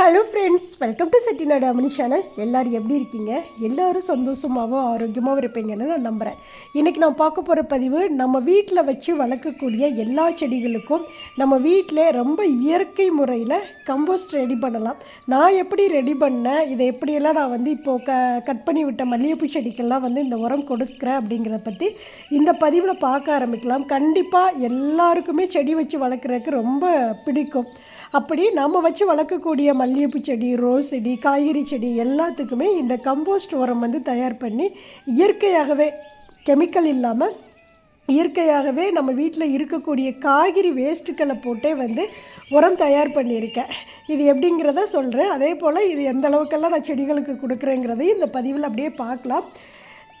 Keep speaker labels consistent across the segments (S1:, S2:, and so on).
S1: Hello friends welcome to Chettinad Amani channel எல்லோரும் எப்படி இருக்கீங்க? எல்லோரும் சந்தோஷமாகவும் ஆரோக்கியமாகவும் இருப்பீங்கன்னு நான் நம்புகிறேன் இன்றைக்கி நான் பார்க்க போகிற பதிவு நம்ம வீட்டில் வச்சு வளர்க்கக்கூடிய எல்லா செடிகளுக்கும் நம்ம வீட்டில் ரொம்ப இயற்கை முறையில் கம்போஸ்ட் ரெடி பண்ணலாம். நான் எப்படி ரெடி பண்ணேன்? இதை எப்படியெல்லாம் நான் வந்து இப்போது க கட் பண்ணி விட்ட மல்லிகைப்பூ செடிக்கெல்லாம் வந்து இந்த உரம் கொடுக்குறேன் அப்படிங்கிறத பற்றி இந்த பதிவில் பார்க்க ஆரம்பிக்கலாம். கண்டிப்பாக எல்லாருக்குமே செடி வச்சு வளர்க்குறதுக்கு ரொம்ப பிடிக்கும். அப்படி நம்ம வச்சு வளர்க்கக்கூடிய மல்லிகைப்பூ செடி ரோஸ் செடி காய்கறி செடி எல்லாத்துக்குமே இந்த கம்போஸ்ட் உரம் வந்து தயார் பண்ணி இயற்கையாகவே கெமிக்கல் இல்லாமல் இயற்கையாகவே நம்ம வீட்டில் இருக்கக்கூடிய காய்கறி வேஸ்ட்டுக்களை போட்டே வந்து உரம் தயார் பண்ணியிருக்கேன். இது எப்படிங்கிறத சொல்கிறேன் அதே போல் இது எந்த அளவுக்கெல்லாம் நான் செடிகளுக்கு கொடுக்குறேங்கிறதையும் இந்த பதிவில் அப்படியே பார்க்கலாம்.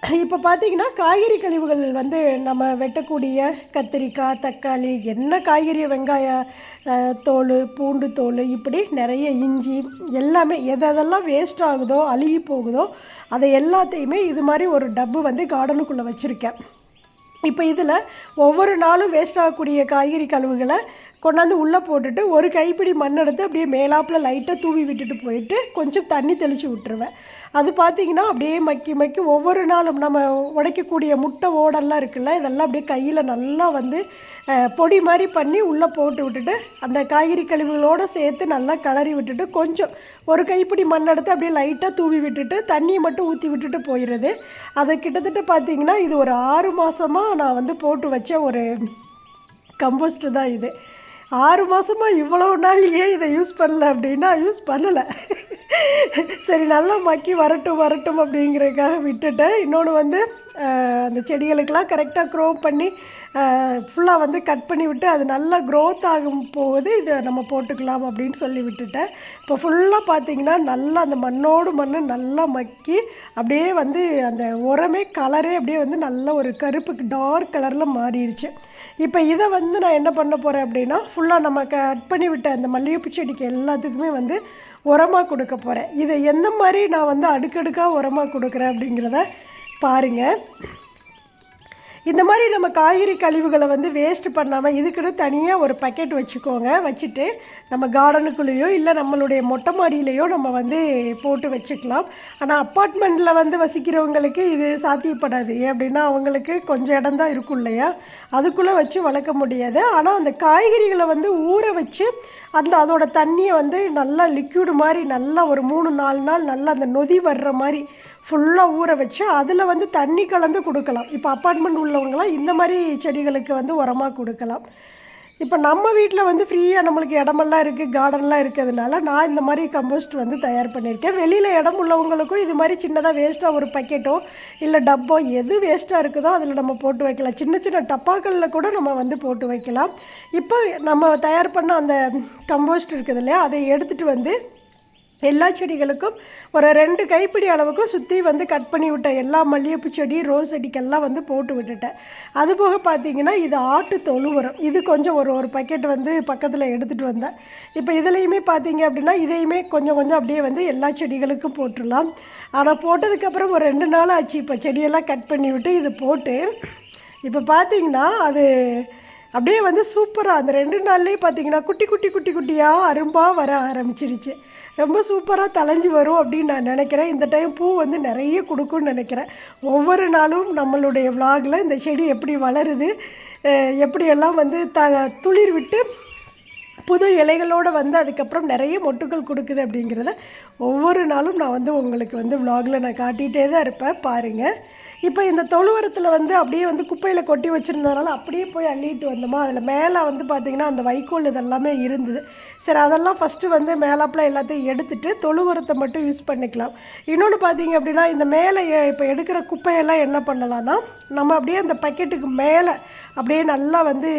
S1: இப்போ பார்த்தீங்கன்னா காய்கறி கழிவுகள் வந்து நம்ம வெட்டக்கூடிய கத்திரிக்காய் தக்காளி என்ன காய்கறி வெங்காய தோல் பூண்டு தோல் இப்படி நிறைய இஞ்சி எல்லாமே எதெல்லாம் வேஸ்ட் ஆகுதோ அழுகி போகுதோ அதை எல்லாத்தையுமே இது மாதிரி ஒரு டப்பு வந்து கார்டனுக்குள்ளே வச்சுருக்கேன். இப்போ இதில் ஒவ்வொரு நாளும் வேஸ்ட் ஆகக்கூடிய காய்கறி கழிவுகளை கொண்டாந்து உள்ளே போட்டுட்டு ஒரு கைப்பிடி மண் எடுத்து அப்படியே மேலாப்பில் லைட்டாக தூவி விட்டுட்டு போயிட்டு கொஞ்சம் தண்ணி தெளித்து விட்டுருவேன். அது பார்த்தீங்கன்னா அப்படியே மக்கி மக்கி ஒவ்வொரு நாளும் நம்ம உடைக்கக்கூடிய முட்டை ஓடெல்லாம் இருக்குல்ல இதெல்லாம் அப்படியே கையில் நல்லா வந்து பொடி மாதிரி பண்ணி உள்ளே போட்டு விட்டுட்டு அந்த காய்கறி கழிவுகளோடு சேர்த்து நல்லா கிளறி விட்டுட்டு கொஞ்சம் ஒரு கைப்பிடி மண் எடுத்து அப்படியே லைட்டாக தூவி விட்டுட்டு தண்ணியை மட்டும் ஊற்றி விட்டுட்டு போயிடுது அதை கிட்டத்தட்ட பார்த்தீங்கன்னா இது ஒரு ஆறு மாதமாக நான் வந்து போட்டு வச்ச ஒரு கம்போஸ்ட்டு தான் இது. ஆறு மாதமாக இவ்வளோ நாள் ஏன் இதை யூஸ் பண்ணல அப்படின்னா யூஸ் பண்ணலை. சரி நல்லா மக்கி வரட்டும் வரட்டும் அப்படிங்கிறதுக்காக விட்டுட்டேன். இன்னொன்று வந்து அந்த செடிகளுக்கெல்லாம் கரெக்டாக க்ரோ பண்ணி ஃபுல்லாக வந்து கட் பண்ணி விட்டு அது நல்லா க்ரோத் ஆகும் போது இதை நம்ம போட்டுக்கலாம் அப்படின்னு சொல்லி விட்டுட்டேன். இப்போ ஃபுல்லாக பார்த்தீங்கன்னா நல்லா அந்த மண்ணோடு மண் நல்லா மக்கி அப்படியே வந்து அந்த உரமே கலரே அப்படியே வந்து நல்ல ஒரு கருப்பு டார்க் கலரில் மாறிடுச்சு இப்போ இதை வந்து நான் என்ன பண்ண போகிறேன் அப்படின்னா ஃபுல்லாக நம்ம கட் பண்ணி விட்ட அந்த மல்லிகைப்பூ செடிக்கு எல்லாத்துக்குமே வந்து உரமாக கொடுக்க போகிறேன் இதை எந்த மாதிரி நான் வந்து அடுக்கடுக்காக உரமாக கொடுக்குறேன் அப்படிங்கிறத பாருங்கள் இந்த மாதிரி நம்ம காய்கறி கழிவுகளை வந்து வேஸ்ட் பண்ணாமல் இதுக்குன்னு தனியாக ஒரு பக்கெட் வச்சுக்கோங்க. வச்சுட்டு நம்ம கார்டனுக்குள்ளேயோ இல்லை நம்மளுடைய மொட்டை மாடியிலையோ நம்ம வந்து போட்டு வச்சுக்கலாம். ஆனால் அப்பார்ட்மெண்ட்டில் வந்து வசிக்கிறவங்களுக்கு இது சாத்தியப்படாது. ஏன் அப்படின்னா அவங்களுக்கு கொஞ்சம் இடம் தான் இருக்கும் இல்லையா? அதுக்குள்ளே வச்சு வளர்க்க முடியாது. ஆனால் அந்த காய்கறிகளை வந்து ஊற வச்சு அந்த அதோட தண்ணியை வந்து நல்லா லிக்யூடு மாதிரி நல்லா ஒரு மூணு நாலு நாள் நல்லா அந்த நொதி வர்ற மாதிரி ஃபுல்லாக ஊற வச்சு அதில் வந்து தண்ணி கலந்து கொடுக்கலாம். இப்போ அப்பார்ட்மெண்ட் உள்ளவங்களாம் இந்த மாதிரி செடிகளுக்கு வந்து உரமாக கொடுக்கலாம். இப்போ நம்ம வீட்டில் வந்து ஃப்ரீயாக நம்மளுக்கு இடமெல்லாம் இருக்குது கார்டன்லாம் இருக்கிறதுனால நான் இந்த மாதிரி கம்போஸ்ட் வந்து தயார் பண்ணியிருக்கேன். வெளியில் இடம் உள்ளவங்களுக்கும் இது மாதிரி சின்னதாக வேஸ்ட்டாக ஒரு பக்கெட்டோ இல்லை டப்போ எது வேஸ்ட்டாக இருக்குதோ அதில் நம்ம போட்டு வைக்கலாம். சின்ன சின்ன டப்பாக்களில் கூட நம்ம வந்து போட்டு வைக்கலாம். இப்போ நம்ம தயார் பண்ண அந்த கம்போஸ்ட் இருக்குது இல்லையா அதை எடுத்துகிட்டு வந்து எல்லா செடிகளுக்கும் ஒரு ரெண்டு கைப்பிடி அளவுக்கு சுற்றி வந்து கட் பண்ணி விட்டேன் எல்லா மல்லிகைப்பூ செடி ரோஸ் செடிக்கெல்லாம் வந்து போட்டு விட்டுட்டேன். அது போக பார்த்தீங்கன்னா இது ஆட்டு தொழு உரம் இது கொஞ்சம் ஒரு ஒரு பக்கெட் வந்து பக்கத்தில் எடுத்துகிட்டு வந்தேன். இப்போ இதுலேயுமே பார்த்தீங்க அப்படின்னா இதையுமே கொஞ்சம் கொஞ்சம் அப்படியே வந்து எல்லா செடிகளுக்கும் போட்டுடலாம். ஆனால் போட்டதுக்கப்புறம் ஒரு ரெண்டு நாள் ஆச்சு. இப்போ செடியெல்லாம் கட் பண்ணி விட்டு இது போட்டு இப்போ பார்த்தீங்கன்னா அது அப்படியே வந்து சூப்பராக அந்த ரெண்டு நாள்லேயே பார்த்தீங்கன்னா குட்டி குட்டி குட்டி குட்டியாக அரும்பாக வர ஆரம்பிச்சிருச்சு. ரொம்ப சூப்பராக தலைஞ்சு வரும் அப்படின்னு நான் நினைக்கிறேன். இந்த டைம் பூ வந்து நிறைய கொடுக்கும்னு நினைக்கிறேன். ஒவ்வொரு நாளும் நம்மளுடைய விலாகில் இந்த செடி எப்படி வளருது எப்படியெல்லாம் வந்து த துளிர் விட்டு புது இலைகளோடு வந்து அதுக்கப்புறம் நிறைய மொட்டுக்கள் கொடுக்குது அப்படிங்கிறத ஒவ்வொரு நாளும் நான் வந்து உங்களுக்கு வந்து விலாகில் நான் காட்டிகிட்டே தான் இருப்பேன். பாருங்கள் இப்போ இந்த தொழுவரத்தில் வந்து அப்படியே வந்து குப்பையில் கொட்டி வச்சுருந்ததுனால அப்படியே போய் அள்ளிட்டு வந்தோமா? அதில் மேலே வந்து பார்த்திங்கன்னா அந்த வைக்கோல் இதெல்லாமே இருந்தது. சரி அதெல்லாம் ஃபஸ்ட்டு வந்து மேலாப்பில் எல்லாத்தையும் எடுத்துட்டு தொழுவரத்தை மட்டும் யூஸ் பண்ணிக்கலாம். இன்னொன்று பார்த்தீங்க அப்படின்னா இந்த மேலே இப்போ எடுக்கிற குப்பையெல்லாம் என்ன பண்ணலாம்னா நம்ம அப்படியே அந்த பக்கெட்டுக்கு மேலே அப்படியே நல்லா வந்து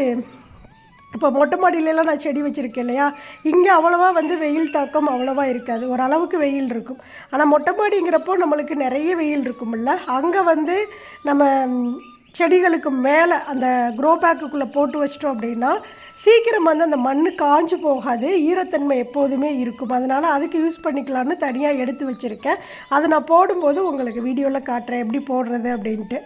S1: இப்போ மொட்டை மாடியிலலாம் நான் செடி வச்சுருக்கேன் இல்லையா? இங்கே அவ்வளோவா வந்து வெயில் தாக்கம் அவ்வளோவா இருக்காது. ஓரளவுக்கு வெயில் இருக்கும். ஆனால் மொட்டை மாடிங்கிறப்போ நம்மளுக்கு நிறைய வெயில் இருக்கும்ல? அங்கே வந்து நம்ம செடிகளுக்கு மேலே அந்த க்ரோ பேக்குக்குள்ளே போட்டு வச்சிட்டோம் அப்படின்னா சீக்கிரம் வந்து அந்த மண் காஞ்சு போகாது. ஈரத்தன்மை எப்போதுமே இருக்கும். அதனால் அதுக்கு யூஸ் பண்ணிக்கலாம்னு தனியாக எடுத்து வச்சுருக்கேன். அதை நான் போடும்போது உங்களுக்கு வீடியோவில் காட்டுறேன். எப்படி போடுறது அப்படின்ட்டு.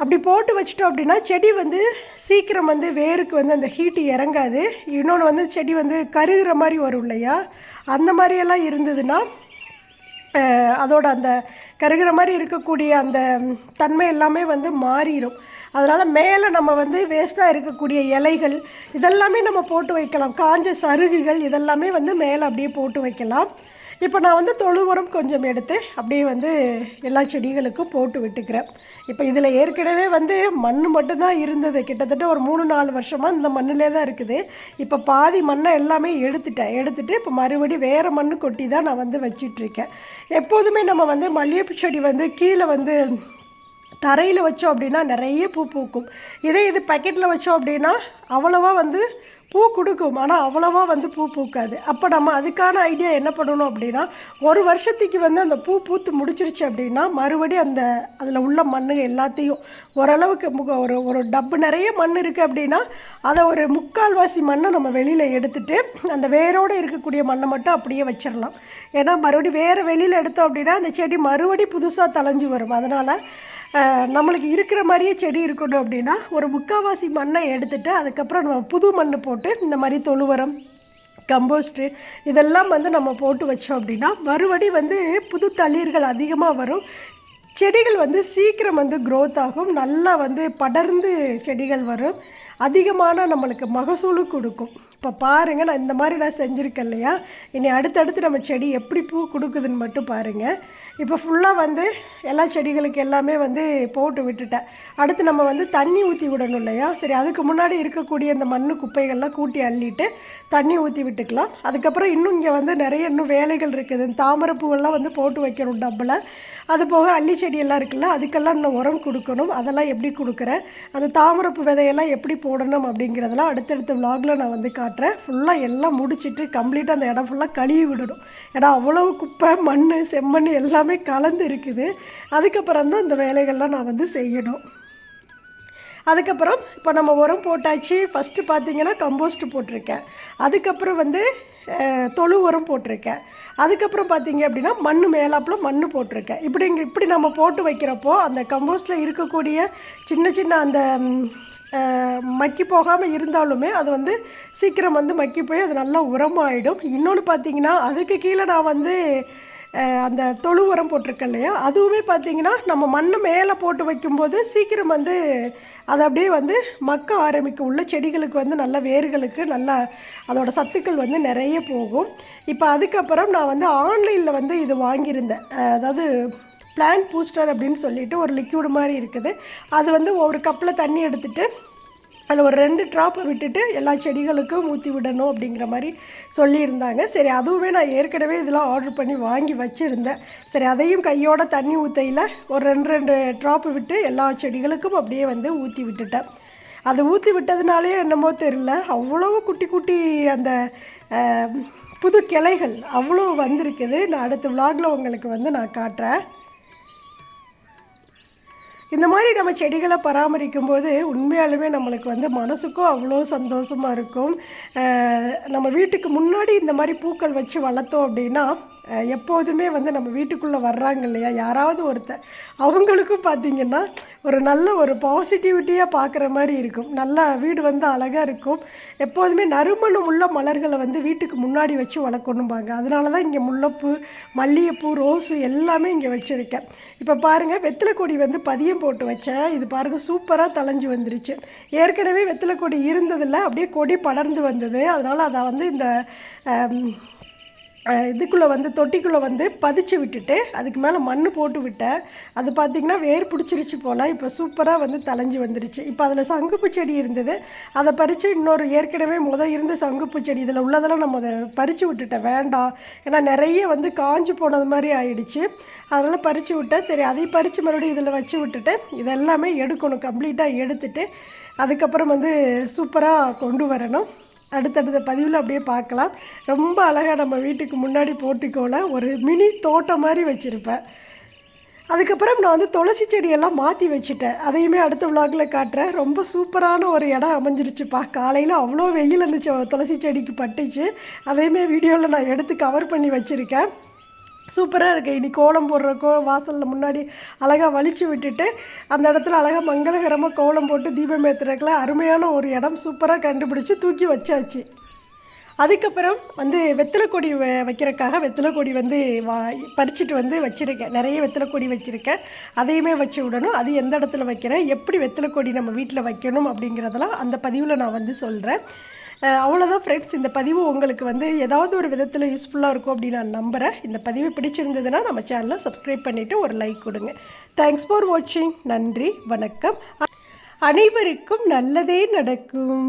S1: அப்படி போட்டு வச்சிட்டோம் அப்படின்னா செடி வந்து சீக்கிரம் வந்து வேருக்கு வந்து அந்த ஹீட்டு இறங்காது. இன்னொன்று வந்து செடி வந்து கருகிற மாதிரி வரும் இல்லையா? அந்த மாதிரியெல்லாம் இருந்ததுன்னா அதோட அந்த கருகிற மாதிரி இருக்கக்கூடிய அந்த தன்மை எல்லாமே வந்து மாறிடும் அதனால் மேலே நம்ம வந்து வேஸ்ட்டாக இருக்கக்கூடிய இலைகள் இதெல்லாமே நம்ம போட்டு வைக்கலாம். காஞ்ச சருகுகள் இதெல்லாமே வந்து மேலே அப்படியே போட்டு வைக்கலாம். இப்போ நான் வந்து தொழு உரம் கொஞ்சம் எடுத்து அப்படியே வந்து எல்லா செடிகளுக்கும் போட்டு விட்டுக்கிறேன். இப்போ இதில் ஏற்கனவே வந்து மண் மட்டும்தான் இருந்தது. கிட்டத்தட்ட ஒரு மூணு நாலு வருஷமாக இந்த மண்ணிலே தான் இருக்குது. இப்போ பாதி மண்ணை எல்லாமே எடுத்துட்டேன். எடுத்துகிட்டு இப்போ மறுபடி வேறு மண் கொட்டி தான் நான் வந்து வச்சிட்ருக்கேன். எப்போதுமே நம்ம வந்து மல்லிகைப்பூ செடி வந்து கீழே வந்து தரையில் வச்சோம் அப்படின்னா நிறைய பூ பூக்கும். இதே இது பக்கெட்டில் வச்சோம் அப்படின்னா அவ்வளோவா வந்து பூ கொடுக்கும். ஆனால் அவ்வளோவா வந்து பூ பூக்காது. அப்போ நம்ம அதுக்கான ஐடியா என்ன பண்ணணும் அப்படின்னா ஒரு வருஷத்துக்கு வந்து அந்த பூ பூத்து முடிச்சிருச்சு அப்படின்னா மறுபடியும் அந்த அதில் உள்ள மண்ணு எல்லாத்தையும் ஓரளவுக்கு ஒரு ஒரு டப்பு நிறைய மண் இருக்குது அப்படின்னா அதை ஒரு முக்கால்வாசி மண்ணை நம்ம வெளியில் எடுத்துட்டு அந்த வேரோடு இருக்கக்கூடிய மண்ணை மட்டும் அப்படியே வச்சிடலாம். ஏன்னா மறுபடியும் வேறு வெளியில் எடுத்தோம் அப்படின்னா அந்த செடி மறுபடி புதுசாக தளைஞ்சு வரும். அதனால் நம்மளுக்கு இருக்கிற மாதிரியே செடி இருக்கணும் அப்படின்னா ஒரு முக்கால்வாசி மண்ணை எடுத்துட்டு அதுக்கப்புறம் நம்ம புது மண் போட்டு இந்த மாதிரி தொழுவரம் கம்போஸ்ட்டு இதெல்லாம் வந்து நம்ம போட்டு வச்சோம் அப்படின்னா மறுபடி வந்து புது தளிர்கள் அதிகமாக வரும். செடிகள் வந்து சீக்கிரம் வந்து க்ரோத் ஆகும். நல்லா வந்து படர்ந்து செடிகள் வரும். அதிகமான நம்மளுக்கு மகசூலும் கொடுக்கும். இப்போ பாருங்கள் நான் இந்த மாதிரி நான் செஞ்சுருக்கேன் இல்லையா? இனி அடுத்தடுத்து நம்ம செடி எப்படி பூ கொடுக்குதுன்னு மட்டும் பாருங்கள் இப்போ ஃபுல்லாக வந்து எல்லா செடிகளுக்கு எல்லாமே வந்து போட்டு விட்டுட்டேன். அடுத்து நம்ம வந்து தண்ணி ஊற்றி விடணும் இல்லையா? சரி அதுக்கு முன்னாடி இருக்கக்கூடிய இந்த மண் குப்பைகள்லாம் கூட்டி அள்ளிட்டு தண்ணி ஊற்றி விட்டுக்கலாம். அதுக்கப்புறம் இன்னும் இங்கே வந்து நிறைய இன்னும் வேலைகள் இருக்குது. தாமரை பூவெல்லாம் வந்து போட்டு வைக்கணும் டப்பில். அது போக அள்ளி செடியெல்லாம் இருக்குல்ல அதுக்கெல்லாம் இன்னும் உரம் கொடுக்கணும். அதெல்லாம் எப்படி கொடுக்குறேன்? அந்த தாமரைப்பூ விதையெல்லாம் எப்படி போடணும் அப்படிங்கிறதெல்லாம் அடுத்தடுத்த விலாகில் நான் வந்து காட்டுறேன். ஃபுல்லாக எல்லாம் முடிச்சிட்டு கம்ப்ளீட்டாக அந்த இடம் ஃபுல்லாக கழுவி விடணும். ஏன்னா அவ்வளவு குப்பை மண் செம்மண் எல்லாமே கலந்து இருக்குது. அதுக்கப்புறம் தான் இந்த வேலைகள்லாம் நான் வந்து செய்யணும். அதுக்கப்புறம் இப்போ நம்ம உரம் போட்டாச்சு. ஃபஸ்ட்டு பார்த்தீங்கன்னா கம்போஸ்ட் போட்டிருக்கேன். அதுக்கப்புறம் வந்து தொழு உரம் போட்டிருக்கேன். அதுக்கப்புறம் பார்த்தீங்க அப்படின்னா மண் மேலாப்பில் மண் போட்டிருக்கேன். இப்படி இங்கே இப்படி நம்ம போட்டு வைக்கிறப்போ அந்த கம்போஸ்ட்டில் இருக்கக்கூடிய சின்ன சின்ன அந்த மக்கி போகாமல் இருந்தாலுமே அது வந்து சீக்கிரம் வந்து மக்கி போய் அது நல்லா உரமாயிடும். இன்னொன்று பார்த்தீங்கன்னா அதுக்கு கீழே நான் வந்து அந்த தொழு உரம் போட்டிருக்கேன் இல்லையா? அதுவுமே பார்த்தீங்கன்னா நம்ம மண்ணை மேலே போட்டு வைக்கும்போது சீக்கிரம் வந்து அது அப்படியே வந்து மக்க ஆரம்பிக்கும். உள்ள செடிகளுக்கு வந்து நல்ல வேர்களுக்கு நல்லா அதோடய சத்துக்கள் வந்து நிறைய போகும். இப்போ அதுக்கப்புறம் நான் வந்து ஆன்லைனில் வந்து இது வாங்கியிருந்தேன். அதாவது பிளான்ட் பூஸ்டர் அப்படின்னு சொல்லிட்டு ஒரு லிக்யூடு மாதிரி இருக்குது. அது வந்து ஒரு கப்பில் தண்ணி எடுத்துகிட்டு அதில் ஒரு ரெண்டு ட்ராப்பை விட்டுட்டு எல்லா செடிகளுக்கும் ஊற்றி விடணும் அப்படிங்கிற மாதிரி சொல்லியிருந்தாங்க. சரி அதுவுமே நான் ஏற்கனவே இதெல்லாம் ஆர்டர் பண்ணி வாங்கி வச்சுருந்தேன். சரி அதையும் கையோட தண்ணி ஊற்றையில் ஒரு ரெண்டு ரெண்டு ட்ராப்பு விட்டு எல்லா செடிகளுக்கும் அப்படியே வந்து ஊற்றி விட்டுட்டேன். அது ஊற்றி விட்டதுனாலே என்னமோ தெரில அவ்வளோ குட்டி குட்டி அந்த புது கிளைகள் அவ்வளோ வந்திருக்குது. நான் அடுத்த விலாகில் உங்களுக்கு வந்து நான் காட்டுறேன். இந்த மாதிரி நம்ம செடிகளை பராமரிக்கும் போது உண்மையாலுமே நம்மளுக்கு வந்து மனசுக்கும் அவ்வளோ சந்தோஷமாக இருக்கும். நம்ம வீட்டுக்கு முன்னாடி இந்த மாதிரி பூக்கள் வச்சு வளர்த்தோம் அப்படின்னா எப்போதுமே வந்து நம்ம வீட்டுக்குள்ளே வர்றாங்க இல்லையா? யாராவது ஒருத்தர். அவங்களுக்கும் பார்த்தீங்கன்னா ஒரு நல்ல ஒரு பாசிட்டிவிட்டியாக பார்க்குற மாதிரி இருக்கும். நல்லா வீடு வந்து அழகாக இருக்கும். எப்போதுமே நறுமணம் உள்ள மலர்களை வந்து வீட்டுக்கு முன்னாடி வச்சு வளர்க்கணும்பாங்க. அதனால தான் இங்கே முல்லைப்பூ மல்லிகைப்பூ ரோஸு எல்லாமே இங்கே வச்சுருக்கேன். இப்போ பாருங்கள் வெத்தலை கொடி வந்து பதியம் போட்டு வச்சேன் இது பாருங்கள் சூப்பராக தலைஞ்சு வந்துருச்சு. ஏற்கனவே வெத்தலை கொடி இருந்ததில்ல அப்படியே கொடி படர்ந்து வந்தது. அதனால் அதை வந்து இந்த இதுக்குள்ளே வந்து தொட்டிக்குள்ளே வந்து பதிச்சு விட்டுட்டு அதுக்கு மேலே மண் போட்டு விட்டேன் அது பார்த்திங்கன்னா வேர் பிடிச்சிருச்சு போல் இப்போ சூப்பராக வந்து தலைஞ்சி வந்துருச்சு. இப்போ அதில் சங்குப்பு செடி இருந்தது. அதை பறித்து இன்னொரு ஏற்கனவே முத இருந்த சங்குப்பூ செடி இதில் உள்ளதெல்லாம் நம்ம அதை பறித்து விட்டுட்டேன் வேண்டாம். ஏன்னா நிறைய வந்து காஞ்சு போனது மாதிரி ஆயிடுச்சு. அதனால் பறித்து விட்டேன். சரி அதை பறித்து மறுபடியும் இதில் வச்சு விட்டுட்டு இதெல்லாமே எடுக்கணும். கம்ப்ளீட்டாக எடுத்துட்டு அதுக்கப்புறம் வந்து சூப்பராக கொண்டு வரணும். அடுத்தடுத்த பதிவில் அப்படியே பார்க்கலாம். ரொம்ப அழகாக நம்ம வீட்டுக்கு முன்னாடி போட்டிக்கோல ஒரு மினி தோட்டம் மாதிரி வச்சுருப்பேன். அதுக்கப்புறம் நான் வந்து துளசி செடியெல்லாம் மாற்றி வச்சுட்டேன். அதையுமே அடுத்த விலாகில் காட்டுறேன். ரொம்ப சூப்பரான ஒரு இடம் அமைஞ்சிருச்சுப்பா. காலையில் அவ்வளோ வெயில் இருந்துச்சு. துளசி செடிக்கு பட்டுச்சு. அதையுமே வீடியோவில் நான் எடுத்து கவர் பண்ணி வச்சுருக்கேன். சூப்பராக இருக்குது இனி கோலம் போடுறக்கோ வாசலில் முன்னாடி அழகாக வலிச்சு விட்டுட்டு அந்த இடத்துல அழகாக மங்களகரமாக கோலம் போட்டு தீபம் ஏற்றுறதுக்குலாம் அருமையான ஒரு இடம் சூப்பராக கண்டுபிடிச்சி தூக்கி வச்சாச்சு. அதுக்கப்புறம் வந்து வெத்தலை கொடி வ- வைக்கிறக்காக வெத்தலை கொடி வந்து வா பறிச்சுட்டு வந்து வச்சுருக்கேன். நிறைய வெத்தலை கொடி வச்சுருக்கேன். அதையுமே வச்சு விடணும். அது எந்த இடத்துல வைக்கிறேன்? எப்படி வெத்தலை கொடி நம்ம வீட்டில் வைக்கணும் அப்படிங்கிறதெல்லாம் அந்த பதிவில் நான் வந்து சொல்கிறேன் அவ்வளோதான் ஃப்ரெண்ட்ஸ் இந்த பதிவு உங்களுக்கு வந்து ஏதாவது ஒரு விதத்தில் யூஸ்ஃபுல்லாக இருக்கும் அப்படின்னு நான் நம்புகிறேன் இந்த பதிவு பிடிச்சிருந்ததுன்னா நம்ம சேனலை சப்ஸ்கிரைப் பண்ணிவிட்டு ஒரு லைக் கொடுங்க. தேங்க்ஸ் ஃபார் வாட்சிங் நன்றி வணக்கம். அனைவருக்கும் நல்லதே நடக்கும்.